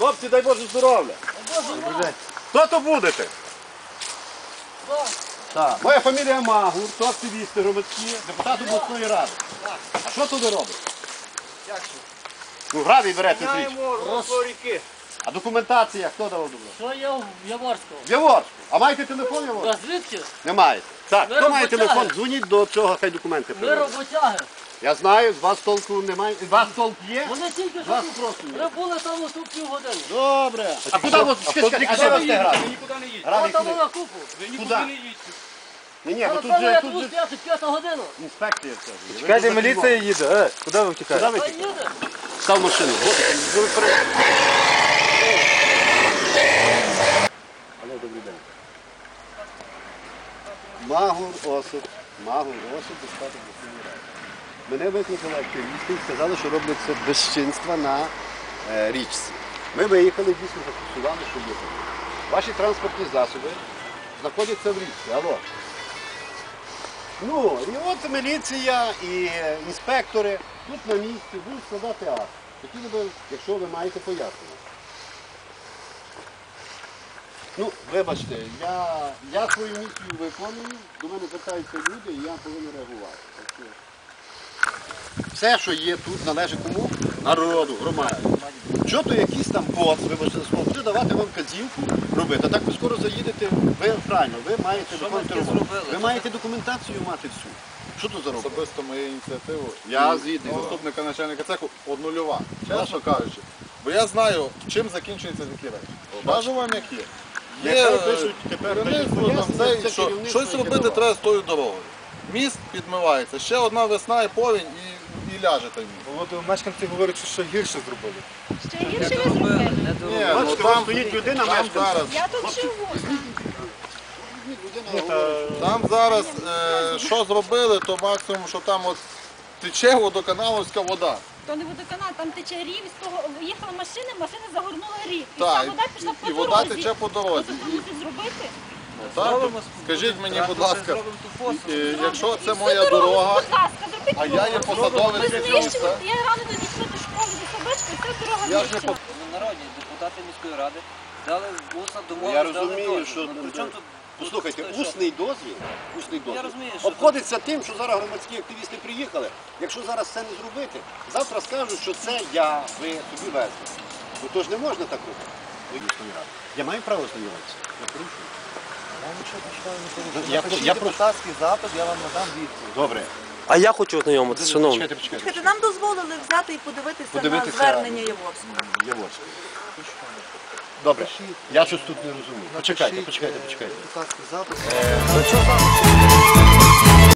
Хлопці, дай Боже здоров'я. Хто то будете? Так. Моя фамілія Магур, то активісти громадські, депутат обласної ради. А що тут ви робите? Ну, гравій берете звідси. А документація хто давав добро? Що я в Яворського? Яворську. А маєте телефон Яворську? А звідки? Не маєте. Так, Ми хто має роботяги. телефон? Дзвоніть до цього, хай документи Ми приведуть. роботяги. Я знаю, з вас толку немає. З вас толк є? Вони тільки що Вас тут. Ми були там ось тут півгодини. Добре. А куди ви де ви нікуди не їдьте. Там куди? на купу. Ви нікуди не їдьте. Ні, ні, бо тут же я тут же п'яту, п'ята година. інспекція це. Чекайте, міліція їде. Е, куди ви Куди втікаєте? ви Та тікаєте? їде. Став машину. Ви Алло, добрий день. Магур Осип. Магур обласної ради. Мене викликали активісти і сказали, що роблять це безчинства на е, річці. Ми виїхали, дійсно зафіксували, що таке. Ваші транспортні засоби знаходяться в річці. Алло. Ну, і от міліція і е, інспектори тут на місці будуть складати акт. Хотіли би, якщо ви маєте пояснення. Ну, вибачте, я, я свою місію виконую, до мене звертаються люди і я повинен реагувати. Все, що є тут, належить кому? Народу, громаді. Що то якийсь там бот, вибачте, буде давати вам вказівку робити. А так ви скоро заїдете, ви правильно, ви маєте виконувати роботу. Ви маєте документацію мати всю. Що то за робота? Особисто моєю ініціативою. Я згідний. Заступника начальника цеху однульова, чесно кажучи. Бо я знаю, чим закінчуються такі речі. Кажу вам, як є. Є е, пишуть тепер це що щось робити треба з тою дорогою. Міст підмивається, ще одна весна і повінь і, і ляже той міст. От мешканці говорять, що ще гірше зробили. Ще гірше ви зробили. Ні, ну Бачите, там, там стоїть людина, там мешканець. зараз, Я тут живу. там зараз е, що зробили, то максимум, що там от тече водоканаловська вода. То не водоканал, там тече рів, з того виїхала машина, машина загорнула рів. І Так, вода пішла і- по і вода дорозі. тече по дорозі. Ну, то мусить зробити. Так? Скажіть мені, будь ласка, е, якщо це моя дорога, Будь ласка, зробіть а я є Ви посадовець знищили, міста, я рано до дійшла до школи, до і вся дорога Я ж не знищена. Ми народні депутати міської ради дали усно домову. Я розумію, що при тут послухайте, усний дозвіл, усний дозвіл розумію, що обходиться тим, що зараз громадські активісти приїхали. Якщо зараз це не зробити, завтра скажуть, що це я, ви тобі везли. Ну то ж не можна так робити. Я маю право знайомитися. Я порушую. Я, я, я просто... депутатський запит, я вам надам відповідь. Добре. А я хочу ознайомитися, шановні. Почекайте, почекайте. Слухайте, нам дозволили взяти і подивитися, Подивитися. на звернення Єворського. Яворський. Добре. Я щось тут не розумію. Почекайте, почекайте, почекайте. Депутатський запит.